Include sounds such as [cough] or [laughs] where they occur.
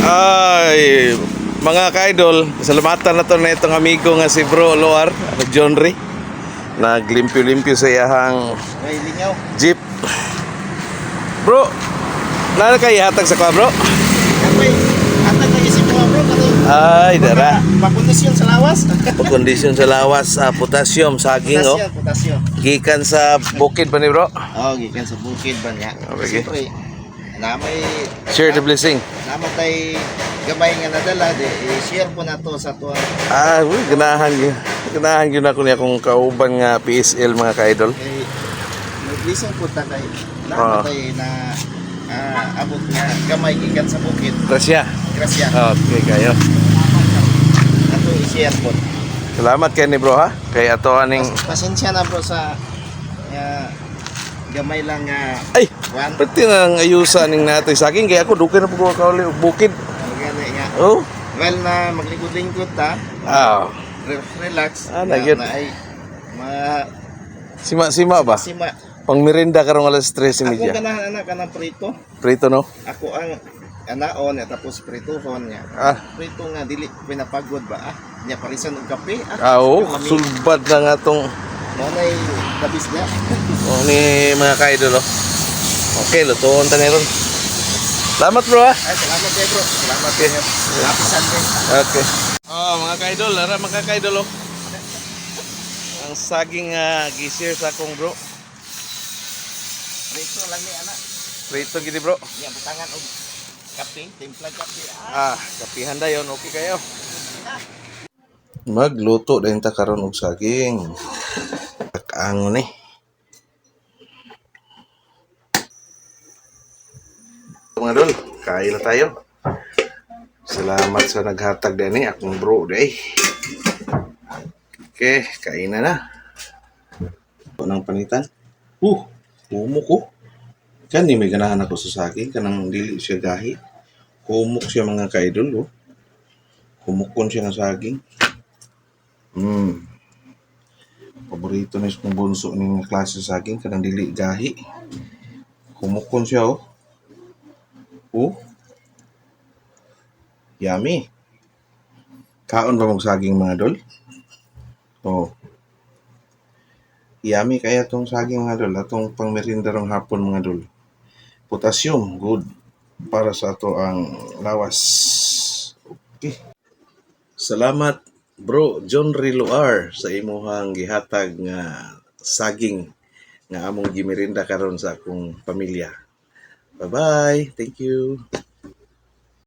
Ay, mga ka-idol, salamatan na to na itong amigo nga si Bro Loar, John Ray. Naglimpyo-limpyo sa iyahang jeep. Bro, nana kay hatag sa kwa bro? Kapay, atag na isip mo bro. Ay, dara. Pakondisyon sa lawas. Kondisyon sa lawas, ah, potassium, saging oh. Potasyon, potasyon. Gikan sa bukid pa ni bro. Oo, gikan sa bukid ba niya. Okay. Siyempre, na may Share the blessing. namatay gamay nga nadala di i-share po na to sa tuwa Ah, uy, ganahan yun. Ganahan yun ako niya kung kauban nga PSL mga ka-idol. kay naglising po ta kay Ah. namatay na ah, abot nga gamay gikan sa bukid. Grasya. Grasya. Okay, kayo. Ato i-share po. Salamat kay ni bro ha. Kay ato aning... Pas- Pasensya na po sa ah, gamay lang nga Ay! one. Pati nang ayusan ning natay sa akin kaya ako dukay na po ko kauli bukid. Gani nga. Oh. Well na maglingkod-lingkod ta, Ah. re- relax. Ah, na, na ay ma Sima-sima ba? sima. Pang merinda karong alas 3 Ako media. ganahan anak kanang prito. Prito no? Ako ang anaon at tapos prituhon niya. Ah. Prito nga dili pinapagod ba ah. Niya parisan og kape. Ah, Ah, oh, sulbad na nga tong Mo nay labis niya. [laughs] oh, ni mga kaidol oh. Okay, lutuon ta ni ron. Salamat bro ha. Ay salamat kay bro. Salamat kayo. Happy Sunday. Okay. Oh, mga kaidol, ara mga kaidol oh. Ang saging uh, gisir sa akong bro. Prito lang ni anak. Prito gidi bro. Niya butangan og kape, timpla kape. Ah, Ah, kapihan dayon, okay kayo. Magluto din ta karon og saging. Ang ni. Mga dol, kain na tayo. Salamat sa naghatag din eh, akong bro day. Okay, kain na na. Ito ng panitan. Uh, umok ko. Kani may ganahan ako sa saging, kanang dili siya gahi. Humok siya mga kaidol, oh. Humukon siya ng saging. Hmm. Paborito na kong bunso ng klase sa saging, kanang dili gahi. Humukon siya, oh. Oh. Yummy. Kaon ba mong saging mga dol? Oh. Yummy kaya tong saging mga dol, atong pangmerinda rong hapon mga dol. Potassium, good para sa ato ang lawas. Okay. Salamat bro John Riloar sa imuhang gihatag nga saging nga among gimirinda karon sa akong pamilya. Bye bye. Thank you.